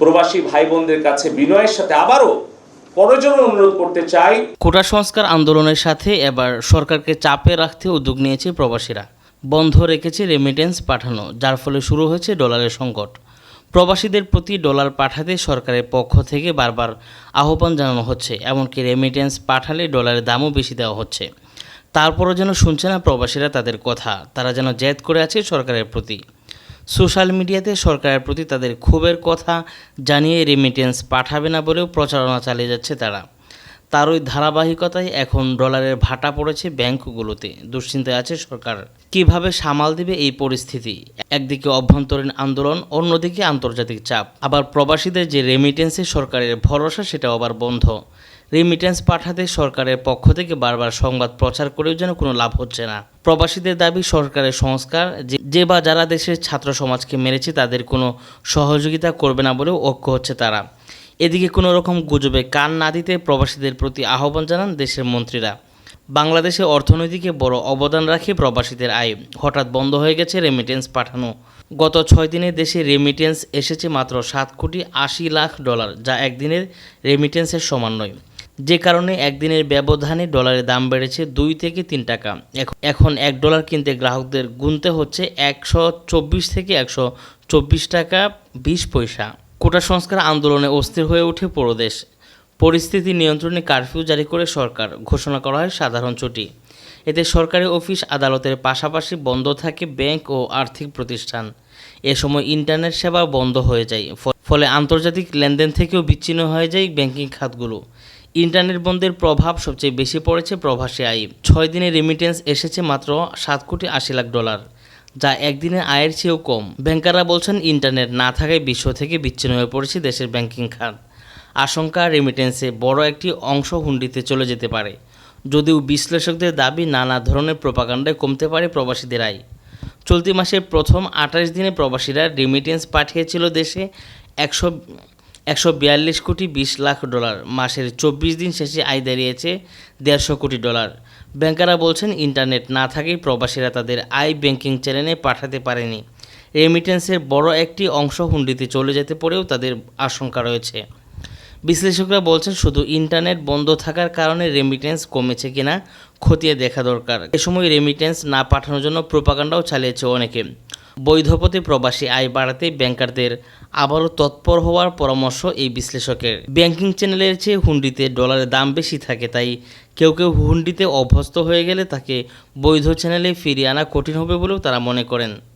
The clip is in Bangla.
প্রবাসী ভাই বোনদের কাছে বিনয়ের সাথে আবারও প্রয়োজন অনুরোধ করতে চাই। কোটা সংস্কার আন্দোলনের সাথে এবার সরকারকে চাপে রাখতে উদ্যোগ নিয়েছে প্রবাসীরা। বন্ধ রেখেছে রেমিটেন্স পাঠানো, যার ফলে শুরু হয়েছে ডলারের সংকট। প্রবাসীদের প্রতি ডলার পাঠাতে সরকারের পক্ষ থেকে বারবার আহ্বান জানানো হচ্ছে, এমনকি রেমিটেন্স পাঠালে ডলারের দামও বেশি দেওয়া হচ্ছে। তারপরও যেন শুনছে না প্রবাসীরা তাদের কথা, তারা যেন জেদ করে আছে সরকারের প্রতি। সোশ্যাল মিডিয়াতে সরকারের প্রতি তাদের ক্ষোভের কথা জানিয়ে রেমিটেন্স পাঠাবে না বলেও প্রচারণা চালিয়ে যাচ্ছে তারা। তার ওই ধারাবাহিকতায় এখন ডলারের ভাটা পড়েছে ব্যাংকগুলোতে। দুশ্চিন্তায় আছে সরকার। কীভাবে সামাল দিবে এই পরিস্থিতি? একদিকে অভ্যন্তরীণ আন্দোলন, অন্যদিকে আন্তর্জাতিক চাপ। আবার প্রবাসীদের যে রেমিটেন্সে সরকারের ভরসা, সেটাও আবার বন্ধ। রেমিটেন্স পাঠাতে সরকারের পক্ষ থেকে বারবার সংবাদ প্রচার করেও যেন কোনো লাভ হচ্ছে না। প্রবাসীদের দাবি, সরকারের সংস্কার, যে- বা যারা দেশের ছাত্র সমাজকে মেরেছে তাদের কোনো সহযোগিতা করবে না বলেও ঐক্য হচ্ছে তারা। এদিকে কোনো রকম গুজবে কান না দিতে প্রবাসীদের প্রতি আহ্বান জানান দেশের মন্ত্রীরা। বাংলাদেশে অর্থনীতিকে বড় অবদান রাখে প্রবাসীদের আয়। হঠাৎ বন্ধ হয়ে গেছে রেমিটেন্স পাঠানো। গত ছয় দিনে দেশে রেমিটেন্স এসেছে মাত্র সাত কোটি আশি লাখ ডলার, যা একদিনের রেমিটেন্সের সমান নয়। যে কারণে একদিনের ব্যবধানে ডলারের দাম বেড়েছে দুই থেকে তিন টাকা। এখন এক ডলার কিনতে গ্রাহকদের গুনতে হচ্ছে একশো চব্বিশ থেকে একশো চব্বিশ টাকা বিশ পয়সা। কোটা সংস্কার আন্দোলনে অস্থির হয়ে ওঠে পুরো দেশ পরিস্থিতি নিয়ন্ত্রণে কারফিউ জারি করে সরকার, ঘোষণা করা হয় সাধারণ ছুটি। এতে সরকারি অফিস আদালতের পাশাপাশি বন্ধ থাকে ব্যাংক ও আর্থিক প্রতিষ্ঠান। এ সময় ইন্টারনেট সেবা বন্ধ হয়ে যায় ফলে আন্তর্জাতিক লেনদেন থেকেও বিচ্ছিন্ন হয়ে যায় ব্যাংকিং খাতগুলো। ইন্টারনেট বন্ধের প্রভাব সবচেয়ে বেশি পড়েছে প্রবাসী আয়। ছয় দিনে রেমিটেন্স এসেছে মাত্র সাত কোটি আশি লাখ ডলার যা একদিনের আয়ের চেয়েও কম। ব্যাংকাররা বলছেন, ইন্টারনেট না থাকায় বিশ্ব থেকে বিচ্ছিন্ন হয়ে পড়েছে দেশের ব্যাংকিং খাত। আশঙ্কা রেমিটেন্সে বড় একটি অংশ হুন্ডিতে চলে যেতে পারে। যদিও বিশ্লেষকদের দাবি, নানা ধরনের প্রপাগান্ডায় কমতে পারে প্রবাসীদের আয়। চলতি মাসের প্রথম আঠাশ দিনে প্রবাসীরা রেমিটেন্স পাঠিয়েছিল দেশে একশো একশো বিয়াল্লিশ কোটি বিশ লাখ ডলার। মাসের চব্বিশ দিন শেষে আয় দাঁড়িয়েছে দেড়শো কোটি ডলার। ব্যাংকাররা বলছেন, ইন্টারনেট না থাকায় প্রবাসীরা তাদের আই ব্যাংকিং চ্যানেলে পাঠাতে পারেনি। রেমিটেন্সের বড় একটি অংশ হুন্ডিতে চলে যেতে পড়েও তাদের আশঙ্কা রয়েছে। বিশ্লেষকরা বলছেন, শুধু ইন্টারনেট বন্ধ থাকার কারণে রেমিটেন্স কমেছে কিনা, খতিয়ে দেখা দরকার। এ সময় রেমিটেন্স না পাঠানোর জন্য প্রোপাগান্ডাও চালিয়েছে অনেকে। বৈধ পথে প্রবাসী আয় বাড়াতে ব্যাংকারদের আবারও তৎপর হওয়ার পরামর্শ এই বিশ্লেষকের। ব্যাংকিং চ্যানেলের চেয়ে হুন্ডিতে ডলারের দাম বেশি থাকে, তাই কেউ কেউ হুন্ডিতে অভ্যস্ত হয়ে গেলে তাকে বৈধ চ্যানেলে ফিরিয়ে আনা কঠিন হবে বলেও তারা মনে করেন।